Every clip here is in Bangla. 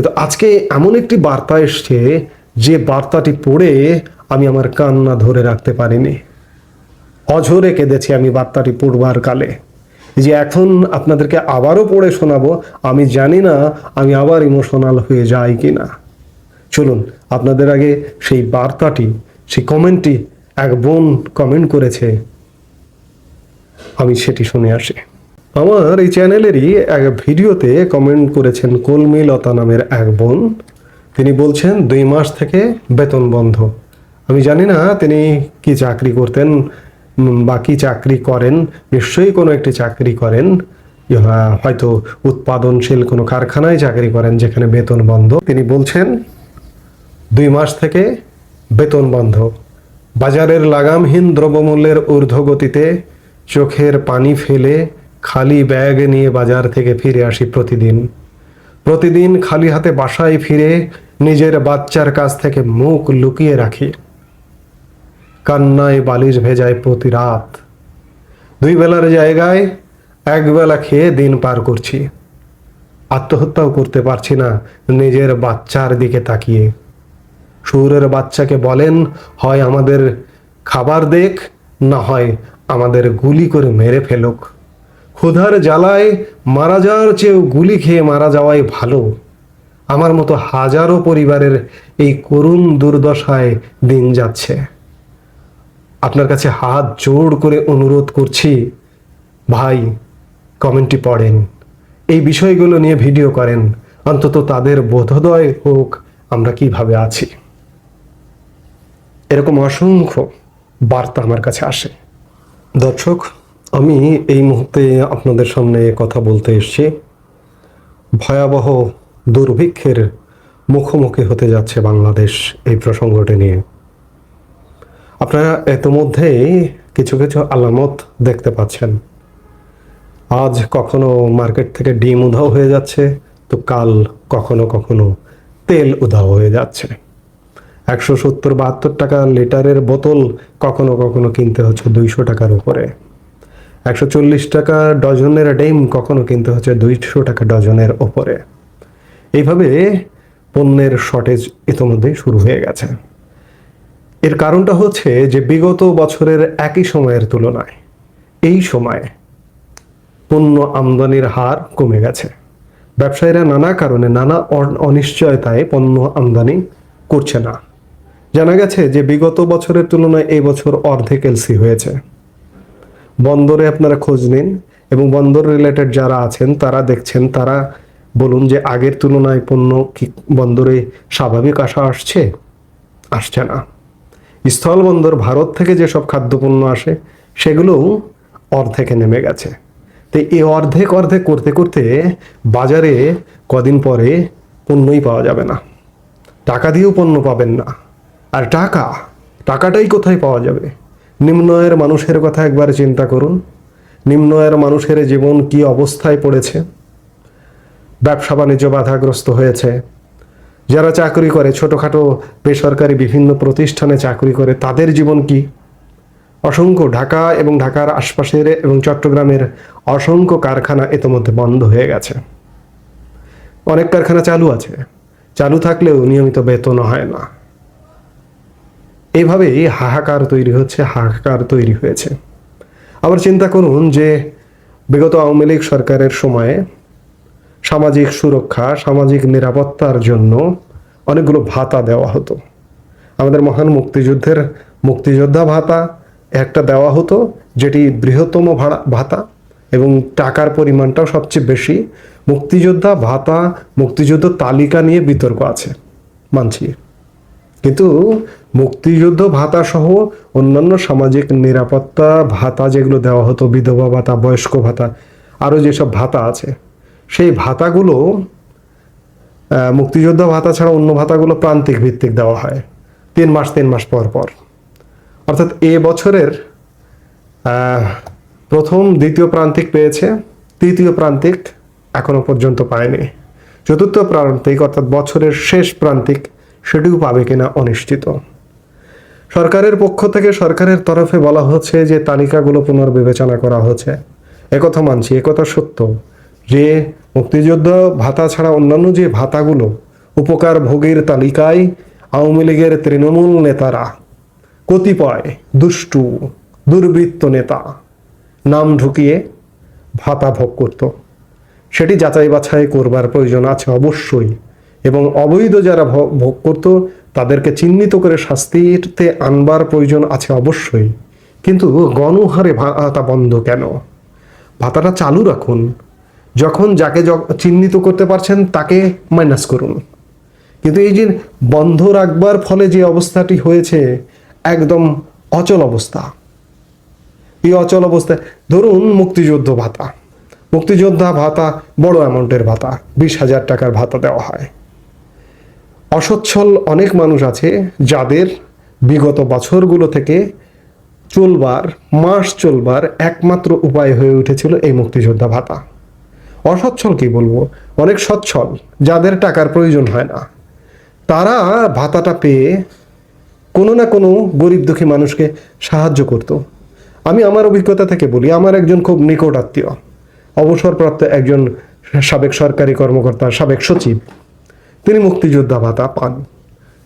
কিন্তু আজকে এমন একটি বার্তা এসছে যে বার্তাটি পড়ে আমি আমার কান্না ধরে রাখতে পারিনি। অঝরে কেঁদেছি আমি বার্তাটি পড়বার কালে। যে এখন আপনাদেরকে আবারও পড়ে শোনাবো, আমি জানি না আমি আবার ইমোশনাল হয়ে যাই কি না চলুন, আপনাদের আগে সেই বার্তাটি, সেই কমেন্টটি এক বোন কমেন্ট করেছে। আমি সেটি শুনে আসি। আমার এই চ্যানেলেরই এক ভিডিওতে কমেন্ট করেছেন কলমি লতা নামের এক বোন। তিনি বলছেন দুই মাস থেকে বেতন বন্ধ। আমি জানি না তিনি কি চাকরি করতেন উম, বা কি চাকরি করেন। নিশ্চয়ই কোনো একটি চাকরি করেন। হয়তো উৎপাদনশীল কোনো কারখানায় চাকরি করেন যেখানে বেতন বন্ধ। তিনি বলছেন দুই মাস থেকে বেতন বন্ধ। বাজারের লাগামহীন দ্রব্যমূল্যের ঊর্ধ্বগতিতে চোখের পানি ফেলে খালি ব্যাগ নিয়ে বাজার থেকে ফিরে আসি প্রতিদিন। প্রতিদিন খালি হাতে বাসায় ফিরে নিজের বাচ্চার কাছ থেকে মুখ লুকিয়ে রাখি। কান্নায় বালিশ ভেজায় প্রতি রাত। দুই বেলার জায়গায় এক বেলা খেয়ে দিন পার করছি। আত্মহত্যাও করতে পারছি না নিজের বাচ্চার দিকে তাকিয়ে। সুরের বাচ্চাকে বলেন, হয় আমাদের খাবার দেখ, না হয় আমাদের গুলি করে মেরে ফেলুক। ক্ষুধার জ্বালায় মারা যাওয়ার চেয়েও গুলি খেয়ে মারা যাওয়াই ভালো। আমার মতো হাজারো পরিবারের এই করুণ দুর্দশায় দিন যাচ্ছে। আপনার কাছে হাত জোর করে অনুরোধ করছি, ভাই, কমেন্টটি পড়েন। এই বিষয়গুলো নিয়ে ভিডিও করেন। অন্তত তাদের বোধোদয় হোক আমরা কীভাবে আছি। এরকম অসংখ্য বার্তা আমার কাছে আসে। দর্শক আমি এই মুহূর্তে আপনাদের সামনে কথা বলতে এসছি। ভয়াবহ দুর্ভিক্ষের মুখোমুখি হতে যাচ্ছে বাংলাদেশ এই প্রসঙ্গটি নিয়ে। আপনারা ইতিমধ্যেই কিছু কিছু আলামত দেখতে পাচ্ছেন। আজ কখনো মার্কেট থেকে ডিম উধাও হয়ে যাচ্ছে, তো কাল কখনো কখনো তেল উধাও হয়ে যাচ্ছে। একশো সত্তর বাহাত্তর টাকা লিটারের বোতল কখনো কখনো কিনতে হচ্ছে দুইশো টাকার উপরে। একশো চল্লিশ টাকা ডজনের ডিম কখনো কিনতে হচ্ছে দুইশো টাকা ডজনের ওপরে। এইভাবে পণ্যের শর্টেজ ইতিমধ্যেই শুরু হয়ে গেছে। এর কারণটা হচ্ছে যে বিগত বছরের একই সময়ের তুলনায় এই সময়ে পণ্য আমদানির হার কমে গেছে। ব্যবসায়ীরা নানা কারণে নানা অনিশ্চয়তায় পণ্য আমদানি করছে না। জানা গেছে যে বিগত বছরের তুলনায় এই বছর অর্ধেক এলসি হয়েছে। বন্দরে আপনারা খোঁজ নিন এবং বন্দর রিলেটেড যারা আছেন, তারা দেখছেন, তারা বলুন যে আগের তুলনায় পণ্য কি বন্দরে স্বাভাবিক আসা আসছে? আসছে না। স্থলবন্দর ভারত থেকে যেসব খাদ্যপণ্য আসে, সেগুলোও অর্ধেকে নেমে গেছে। তো এই অর্ধেক অর্ধেক করতে করতে বাজারে কদিন পরে পণ্যই পাওয়া যাবে না। টাকা দিয়েও পণ্য পাবেন না। আর টাকা? টাকাটাই কোথায় পাওয়া যাবে? নিম্ন আয়ের মানুষের কথা একবার চিন্তা করুন। নিম্ন আয়ের মানুষের জীবন কি অবস্থায় পড়েছে? ব্যবসা বাণিজ্য বাধাগ্রস্ত হয়েছে। যারা চাকরি করে, ছোটোখাটো বেসরকারি বিভিন্ন প্রতিষ্ঠানে চাকরি করে, তাদের জীবন কি? অসংখ্য ঢাকা এবং ঢাকার আশপাশের এবং চট্টগ্রামের অসংখ্য কারখানা ইতোমধ্যে বন্ধ হয়ে গেছে। অনেক কারখানা চালু আছে। চালু থাকলেও নিয়মিত বেতন হয় না। এইভাবেই হাহাকার তৈরি হচ্ছে, হাহাকার তৈরি হয়েছে। আবার চিন্তা করুন যে বিগত আওয়ামী লীগ সরকারের সময়ে সামাজিক সুরক্ষা, সামাজিক নিরাপত্তার জন্য অনেকগুলো ভাতা দেওয়া হতো। আমাদের মহান মুক্তিযুদ্ধের মুক্তিযোদ্ধা ভাতা, একটা দেওয়া হতো, যেটি বৃহত্তম ভাড়া, ভাতা, এবং টাকার পরিমাণটাও সবচেয়ে বেশি। মুক্তিযোদ্ধা ভাতা, মুক্তিযুদ্ধ তালিকা নিয়ে বিতর্ক আছে, মানছি। কিন্তু মুক্তিযুদ্ধ ভাতা সহ অন্যান্য সামাজিক নিরাপত্তা ভাতা যেগুলো দেওয়া হতো, বিধবা ভাতা, বয়স্ক ভাতা, আরও যেসব ভাতা আছে, সেই ভাতাগুলো মুক্তিযোদ্ধা ভাতা ছাড়া অন্য ভাতাগুলো প্রান্তিক ভিত্তিক দেওয়া হয়, তিন মাস তিন মাস পর পর। অর্থাৎ এ বছরের প্রথম, দ্বিতীয় প্রান্তিক পেয়েছে, তৃতীয় প্রান্তিক এখনও পর্যন্ত পায়নি। চতুর্থ প্রান্তিক, অর্থাৎ বছরের শেষ প্রান্তিক সেটিও পাবে কিনা অনিশ্চিত। সরকারের পক্ষ থেকে সরকারের তরফে বলা হচ্ছে যে তালিকাগুলো পুনর্বিবেচনা করা হচ্ছে। একথা মানছি, একথা সত্য। যে মুক্তিযুদ্ধ ভাতা ছাড়া অন্যান্য যে ভাতাগুলো উপকার ভোগের তালিকায় আওয়ামী লীগের তৃণমূল নেতারা, কতিপয় দুষ্টু, দুর্বৃত্ত নেতা নাম ঢুকিয়ে ভাতা ভোগ করত। সেটি যাচাই বাছাই করবার প্রয়োজন আছে অবশ্যই। এবং অবৈধ যারা ভোগ করত, তাদেরকে চিহ্নিত করে শাস্তিতে আনবার প্রয়োজন আছে অবশ্যই। কিন্তু গণহারে ভাতা বন্ধ কেন? ভাতাটা চালু রাখুন। যখন যাকে চিহ্নিত করতে পারছেন, তাকে মাইনাস করুন। কিন্তু এই যে বন্ধ রাখবার ফলে যে অবস্থাটি হয়েছে, একদম অচল অবস্থা। এই অচল অবস্থায় ধরুন মুক্তিযোদ্ধ ভাতা। মুক্তিযোদ্ধা ভাতা বড় অ্যামাউন্টের ভাতা, বিশ হাজার টাকার ভাতা দেওয়া হয়। অসচ্ছল অনেক মানুষ আছে যাদের বিগত বছরগুলো থেকে চলবার, মাস চলবার একমাত্র উপায় হয়ে উঠেছিল এই মুক্তিযোদ্ধা ভাতা। অসচ্ছল কি বলব? অনেক সচ্ছল, যাদের টাকার প্রয়োজন হয় না। তারা ভাতাটা পেয়ে কোনো না কোনো গরিব দুঃখী মানুষকে সাহায্য করত। আমি আমার অভিজ্ঞতা থেকে বলি, আমার একজন খুব নিকট আত্মীয়, অবসরপ্রাপ্ত একজন সাবেক সরকারি কর্মকর্তা সাবেক সচিব। তিনি মুক্তিযোদ্ধা ভাতা পান।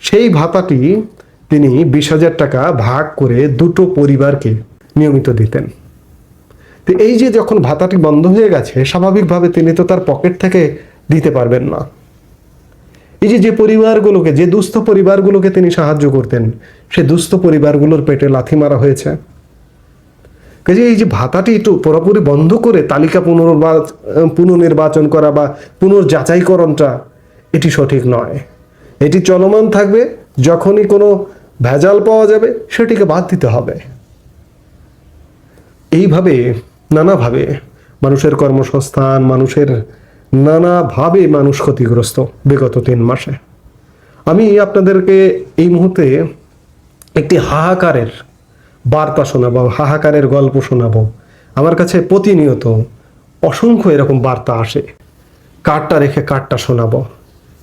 সেই ভাতাটি তিনি বিশ হাজার টাকা ভাগ করে দুটো পরিবারকে নিয়মিত দিতেন। তো এই যে যখন ভাতাটি বন্ধ হয়ে গেছে, স্বাভাবিকভাবে তিনি তো তার পকেট থেকে দিতে পারবেন না। এই যে যে পরিবারগুলোকে, যে দুস্থ পরিবারগুলোকে তিনি সাহায্য করতেন, সে দুস্থ পরিবারগুলোর পেটে লাথি মারা হয়েছে। কাজে এই যে ভাতাটি একটু পুরোপুরি বন্ধ করে তালিকা পুনর্বাচ পুনর্নির্বাচন করা বা পুনর্যাচাইকরণটা এটি সঠিক নয়। এটি চলমান থাকবে যখনই কোনো ভেজাল পাওয়া যাবে, সেটিকে বাদ দিতে হবে। এইভাবে, নানাভাবে মানুষের কর্মসংস্থান, মানুষের নানাভাবে মানুষ ক্ষতিগ্রস্ত বিগত তিন মাসে। আমি আপনাদেরকে এই মুহূর্তে একটি হাহাকারের বার্তা শোনাবো, হাহাকারের গল্প শোনাবো। আমার কাছে প্রতিনিয়ত অসংখ্য এরকম বার্তা আসে। কার্ডটা রেখে কার্ডটা শোনাবো।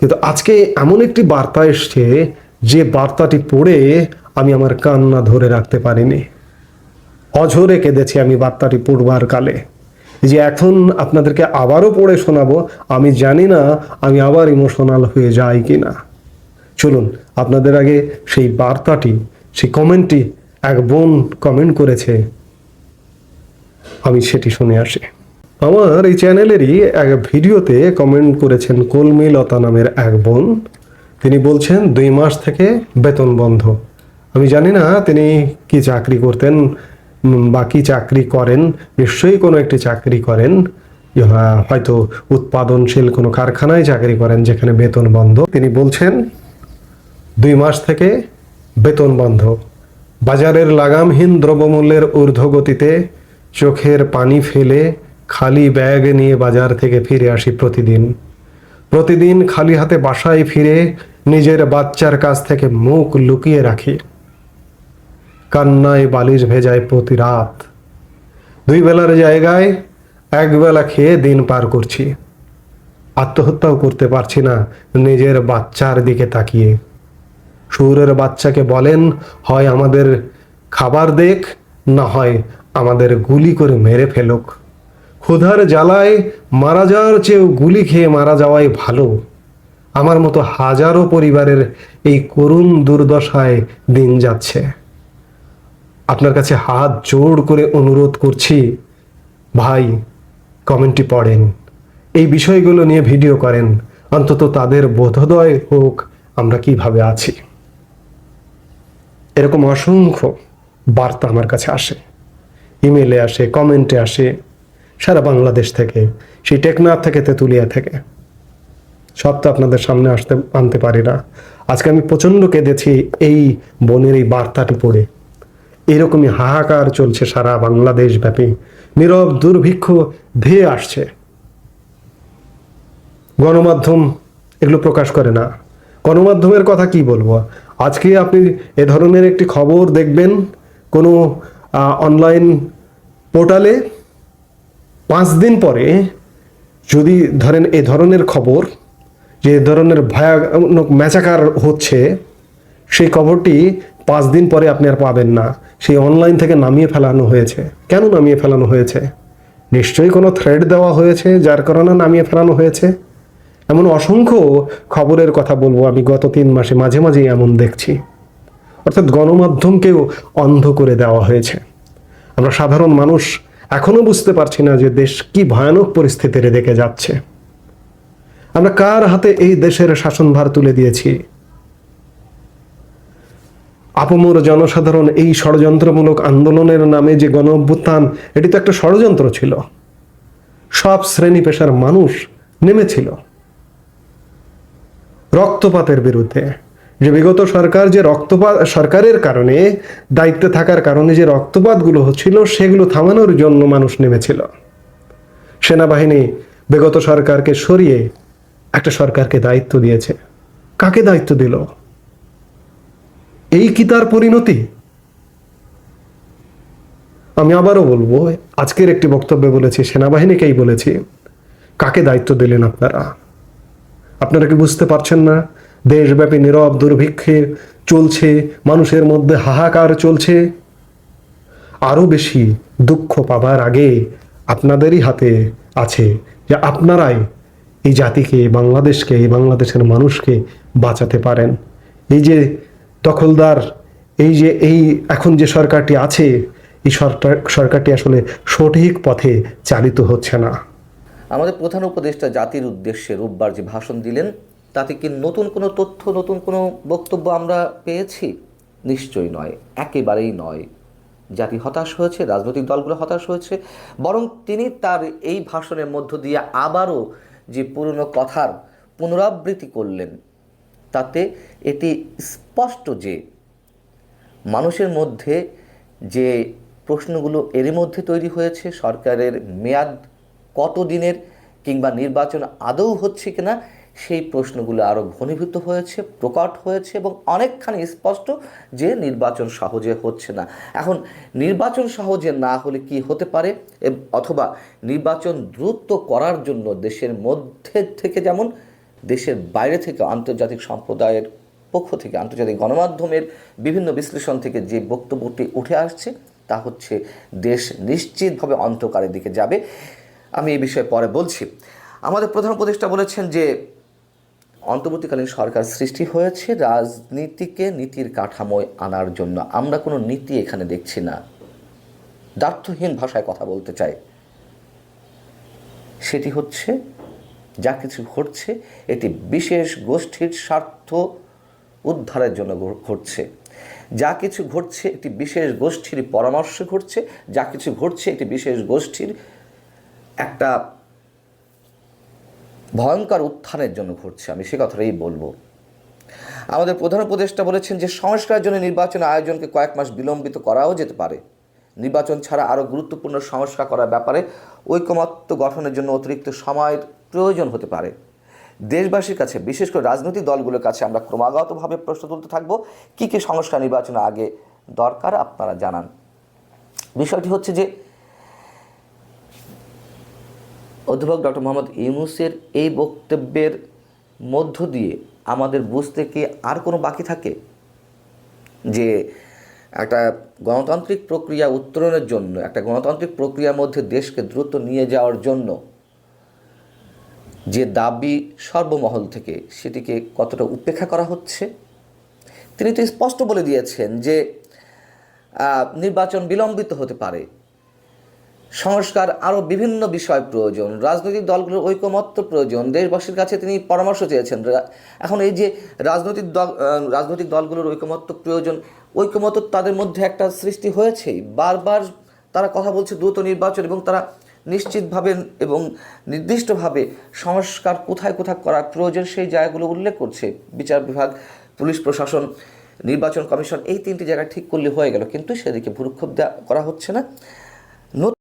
কিন্তু আজকে এমন একটি বার্তা এসছে যে বার্তাটি পড়ে আমি আমার কান্না ধরে রাখতে পারিনি। অঝরে কেঁদেছি আমি বার্তাটি পড়বার কালে। যে এখন আপনাদেরকে আবারও পড়ে শোনাবো, আমি জানি না আমি আবার ইমোশনাল হয়ে যাই কি না চলুন, আপনাদের আগে সেই বার্তাটি, সেই কমেন্টটি এক বোন কমেন্ট করেছে। আমি সেটি শুনে আসি। আমার এই চ্যানেলেরই এক ভিডিওতে কমেন্ট করেছেন কলমি লতা নামের এক বোন। তিনি বলছেন, দুই মাস থেকে বেতন বন্ধ। আমি জানি না তিনি কি চাকরি করতেন বা কি চাকরি করেন। নিশ্চয়ই কোনো একটি চাকরি করেন। হয়তো উৎপাদনশীল কোনো কারখানায় চাকরি করেন যেখানে বেতন বন্ধ। তিনি বলছেন, দুই মাস থেকে বেতন বন্ধ। বাজারের লাগামহীন দ্রব্যমূল্যের ঊর্ধ্বগতিতে চোখের পানি ফেলে খালি ব্যাগ নিয়ে বাজার থেকে ফিরে আসি প্রতিদিন। প্রতিদিন খালি হাতে বাসায় ফিরে নিজের বাচ্চার কাছ থেকে মুখ লুকিয়ে রাখি। কান্নায় বালিশ ভেজায় প্রতি রাত। দুই বেলার জায়গায় এক বেলা খেয়ে দিন পার করছি। আত্মহত্যাও করতে পারছি না নিজের বাচ্চার দিকে তাকিয়ে। সুরের বাচ্চাকে বলেন, হয় আমাদের খাবার দেখ, না হয় আমাদের গুলি করে মেরে ফেলুক। ক্ষুধার জ্বালায় মারা যাওয়ার চেয়েও গুলি খেয়ে মারা যাওয়াই ভালো। আমার মতো হাজারো পরিবারের এই করুণ দুর্দশায় দিন যাচ্ছে। আপনার কাছে হাত জোর করে অনুরোধ করছি, ভাই, কমেন্টটি পড়েন। এই বিষয়গুলো নিয়ে ভিডিও করেন। অন্তত তাদের বোধোদয় হোক আমরা কীভাবে আছি। এরকম অসংখ্য বার্তা আমার কাছে আসে। ইমেলে আসে, কমেন্টে আসে। সারা বাংলাদেশ থেকে, সেই টেকনাফ থেকে, তেঁতুলিয়া থেকে। সব তো আপনাদের সামনে আসতে, আনতে পারি না। আজকে আমি প্রচণ্ড কেঁদেছি এই বোনের এই বার্তাটি পড়ে। এরকমই হাহাকার চলছে সারা বাংলাদেশ ব্যাপী নীরব দুর্ভিক্ষ ধেয়ে আসছে। গণমাধ্যম এগুলো প্রকাশ করে না। গণমাধ্যমের কথা কি বলব? আজকে আপনি এ ধরনের একটি খবর দেখবেন কোনো অনলাইন পোর্টালে পাঁচ দিন পরে যদি ধরেন এ ধরনের খবর, যে ধরনের ভয়ানক ম্যাচাকার হচ্ছে, সেই খবরটি পাঁচ দিন পরে আপনি আর পাবেন না। সেই অনলাইন থেকে নামিয়ে ফেলানো হয়েছে। কেন নামিয়ে ফেলানো হয়েছে? নিশ্চয়ই কোনো থ্রেড দেওয়া হয়েছে যার কারণে নামিয়ে ফেলানো হয়েছে। এমন অসংখ্য খবরের কথা বলব আমি গত তিন মাসে মাঝে মাঝেই এমন দেখছি। অর্থাৎ গণমাধ্যমকেও অন্ধ করে দেওয়া হয়েছে। আমরা সাধারণ মানুষ এখনও বুঝতে পারছি না যে দেশ কি ভয়ানক পরিস্থিতির দেখে যাচ্ছে। আমরা কার হাতে এই দেশের শাসনভার তুলে দিয়েছি? আপমর জনসাধারণ এই ষড়যন্ত্রমূলক আন্দোলনের নামে যে গণ অভ্যুত্থান এটি তো একটা ষড়যন্ত্র ছিল। সব শ্রেণি পেশার মানুষ নেমেছিল। রক্তপাতের বিরুদ্ধে। যে বিগত সরকার যে রক্তপাত, সরকারের কারণে দায়িত্বে থাকার কারণে যে রক্তপাতগুলো হচ্ছিল, সেগুলো থামানোর জন্য মানুষ নেমেছিল। সেনাবাহিনী বিগত সরকারকে সরিয়ে একটা সরকারকে দায়িত্ব দিয়েছে। কাকে দায়িত্ব দিল? এই কি তার পরিণতি? আমি আবারও বলব, আজকের একটি বক্তব্যে বলেছি, সেনাবাহিনীকেই বলেছি, কাকে দায়িত্ব দিলেন আপনারা? আপনারা কি বুঝতে পারছেন না? দেশব্যাপী নীরব দুর্ভিক্ষে চলছে, মানুষের মধ্যে হাহাকার চলছে। আরও বেশি দুঃখ পাবার আগে আপনাদেরই হাতে আছে যে আপনারাই এই জাতিকে, বাংলাদেশকে, এই বাংলাদেশের মানুষকে বাঁচাতে পারেন। এই যে দখলদার, এই যে, এই এখন যে সরকারটি আছে, এই সরকার, সরকারটি আসলে সঠিক পথে চালিত হচ্ছে না। আমাদের প্রধান উপদেষ্টা জাতির উদ্দেশ্যে রোববার যে ভাষণ দিলেন তাতে কি নতুন কোনো তথ্য, নতুন কোনো বক্তব্য আমরা পেয়েছি? নিশ্চয়ই নয়, একেবারেই নয়। জাতি হতাশ হয়েছে, রাজনৈতিক দলগুলো হতাশ হয়েছে, বরং তিনি তার এই ভাষণের মধ্য দিয়ে আবারও যে পুরনো কথার পুনরাবৃত্তি করলেন, তাতে এটি স্পষ্ট যে মানুষের মধ্যে যে প্রশ্নগুলো এরই মধ্যে তৈরি হয়েছে, সরকারের মেয়াদ কত দিনের কিংবা নির্বাচন আদৌ হচ্ছে কিনা সেই প্রশ্নগুলো আরও ঘনীভূত হয়েছে, প্রকট হয়েছে এবং অনেকখানি স্পষ্ট যে নির্বাচন সহজে হচ্ছে না। এখন নির্বাচন সহজে না হলে কি হতে পারে? অথবা নির্বাচন দ্রুত করার জন্য দেশের মধ্যে থেকে যেমন দেশের বাইরে থেকে আন্তর্জাতিক সম্প্রদায়ের পক্ষ থেকে আন্তর্জাতিক গণমাধ্যমের বিভিন্ন বিশ্লেষণ থেকে যে বক্তব্যটি উঠে আসছে, তা হচ্ছে দেশ নিশ্চিতভাবে অন্ধকারের দিকে যাবে। আমি এই বিষয়ে পরে বলছি। আমাদের প্রধান উপদেষ্টা বলেছেন যে অন্তর্বর্তীকালীন সরকার সৃষ্টি হয়েছে, রাজনীতিকে নীতির কাঠামোয় আনার জন্য। আমরা কোনো নীতি এখানে দেখছি না। দ্বার্থহীন ভাষায় কথা বলতে চাই। সেটি হচ্ছে, যা কিছু ঘটছে এটি বিশেষ গোষ্ঠীর স্বার্থ উদ্ধারের জন্য ঘটছে। যা কিছু ঘটছে, একটি বিশেষ গোষ্ঠীর পরামর্শ ঘটছে। যা কিছু ঘটছে, একটি বিশেষ গোষ্ঠীর একটা ভয়ঙ্কর উত্থানের জন্য ঘটছে আমি, সে কথাটাই বলব। আমাদের প্রধান উপদেষ্টা বলেছেন যে, সংস্কারের জন্য নির্বাচন আয়োজনকে কয়েক মাস বিলম্বিত করাও যেতে পারে। নির্বাচন ছাড়া আরও গুরুত্বপূর্ণ সংস্কার করার ব্যাপারে ঐকমত্য গঠনের জন্য অতিরিক্ত সময়ের প্রয়োজন হতে পারে। দেশবাসীর কাছে, বিশেষ করে রাজনৈতিক দলগুলোর কাছে আমরা ক্রমাগতভাবে প্রশ্ন তুলতে থাকব, কী কী সংস্কার নির্বাচনের আগে দরকার আপনারা জানান। বিষয়টি হচ্ছে যে অধ্যাপক ডক্টর মোহাম্মদ ইউনুসের এই বক্তব্যের মধ্য দিয়ে আমাদের বুঝতে কি আর কোনো বাকি থাকে? যে একটা গণতান্ত্রিক প্রক্রিয়া উত্তরণের জন্য, একটা গণতান্ত্রিক প্রক্রিয়ার মধ্যে দেশকে দ্রুত নিয়ে যাওয়ার জন্য যে দাবি সর্বমহল থেকে সেটিকে কতটা উপেক্ষা করা হচ্ছে? তিনি তো স্পষ্ট বলে দিয়েছেন যে নির্বাচন বিলম্বিত হতে পারে। সংস্কার আরও বিভিন্ন বিষয় প্রয়োজন, রাজনৈতিক দলগুলোর ঐকমত্য প্রয়োজন, দেশবাসীর কাছে তিনি পরামর্শ চেয়েছেন। এখন এই যে রাজনৈতিক দল রাজনৈতিক দলগুলোর ঐকমত্য প্রয়োজন, ঐকমত্য তাদের মধ্যে একটা সৃষ্টি হয়েছেই। বারবার তারা কথা বলছে দ্রুত নির্বাচন এবং তারা নিশ্চিতভাবে এবং নির্দিষ্টভাবে সংস্কার কোথায় কোথায় করার প্রয়োজন সেই জায়গাগুলো উল্লেখ করছে বিচার বিভাগ, পুলিশ প্রশাসন, নির্বাচন কমিশন। এই তিনটি জায়গা ঠিক করলে হয়ে গেল, কিন্তু সেদিকে ভুরুক্ষোভ দেওয়া করা হচ্ছে না।